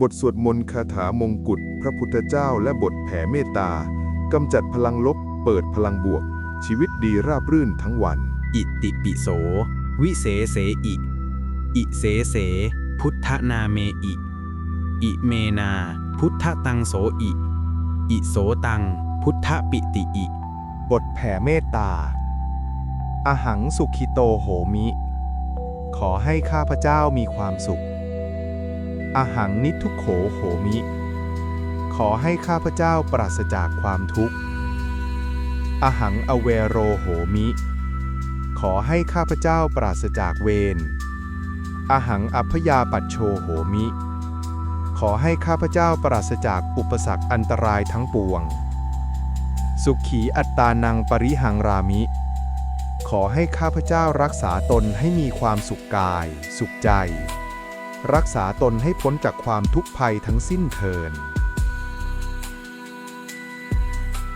บทสวดมนต์คาถามงกุฎพระพุทธเจ้าและบทแผ่เมตตากำจัดพลังลบ เปิดพลังบวก ชีวิตดีราบรื่นทั้งวัน อิติปิโส วิเศเสอิ อิเสเส พุทธนาเมอิ อิเมนา พุทธตังโสอิ อิโสตัง พุทธปิติอิ บทแผ่เมตตาอาหังสุขิโตโหมิ ขอให้ข้าพเจ้ามีความสุข อหังนิทุโขโหมิ ขอให้ข้าพเจ้าปราศจากความทุกข์ อหังอเวโรโหมิ ขอให้ข้าพเจ้าปราศจากเวร อหังอัพยาปัชโชโหมิ ขอให้ข้าพเจ้าปราศจากอุปสรรคอันตรายทั้งปวง สุขีอัตตานังปริหังรามิ ขอให้ข้าพเจ้ารักษาตนให้มีความสุขกาย สุขใจ รักษาตนให้พ้นจากความทุกข์ภัยทั้งสิ้นเทิน